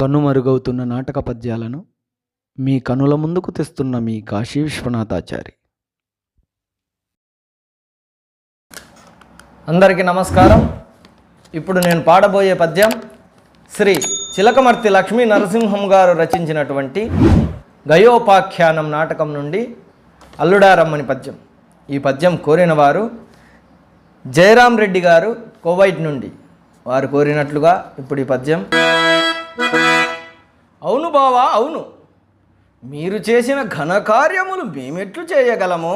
కనుమరుగవుతున్న నాటక పద్యాలను మీ కనుల ముందుకు తెస్తున్న మీ కాశీ విశ్వనాథాచారి. అందరికీ నమస్కారం. ఇప్పుడు నేను పాడబోయే పద్యం శ్రీ చిలకమర్తి లక్ష్మీ నరసింహం గారు రచించినటువంటి గయోపాఖ్యానం నాటకం నుండి అల్లుడారమ్మని పద్యం. ఈ పద్యం కోరిన వారు జయరాం రెడ్డి గారు కోవైట్ నుండి. వారు కోరినట్లుగా ఇప్పుడు ఈ పద్యం. అవును బావా అవును. మీరు చేసిన ఘనకార్యములు మేమెట్లు చేయగలము?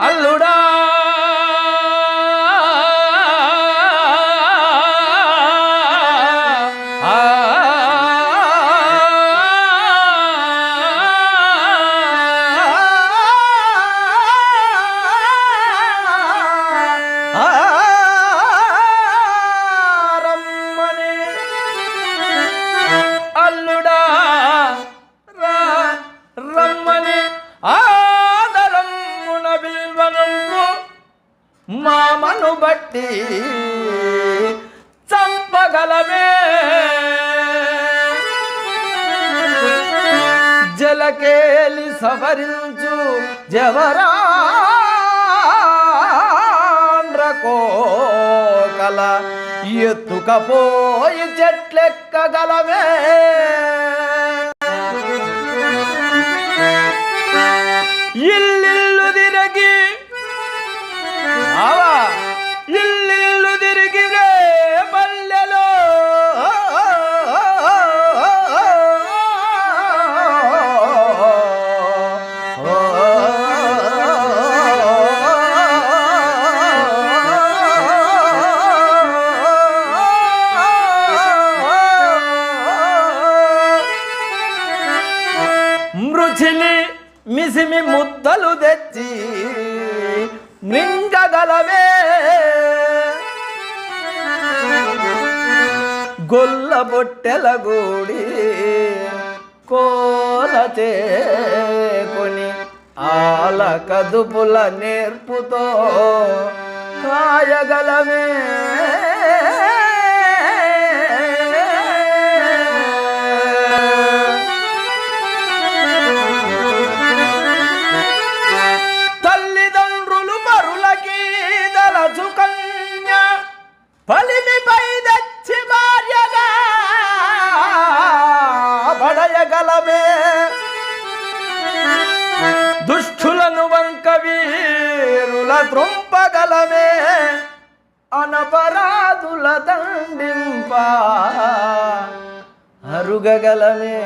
అల్లుడా! మామను బట్టి చంపగలమే. జలకేలి సవరించు జవరాండ్రకోకల ఎత్తుకపోయి చెట్లెక్కగలమే. మిసిమి ముద్దలు తెచ్చి మృంగగలవే గొల్ల బొట్టెల గూడి కోల కొని ఆల కదుపుల నేర్పుతో కాయగలమే పడయగలమే దుష్టులను వంక వీరుల త్రొంపగలమే అనపరాధుల దండింప అరుగగలమే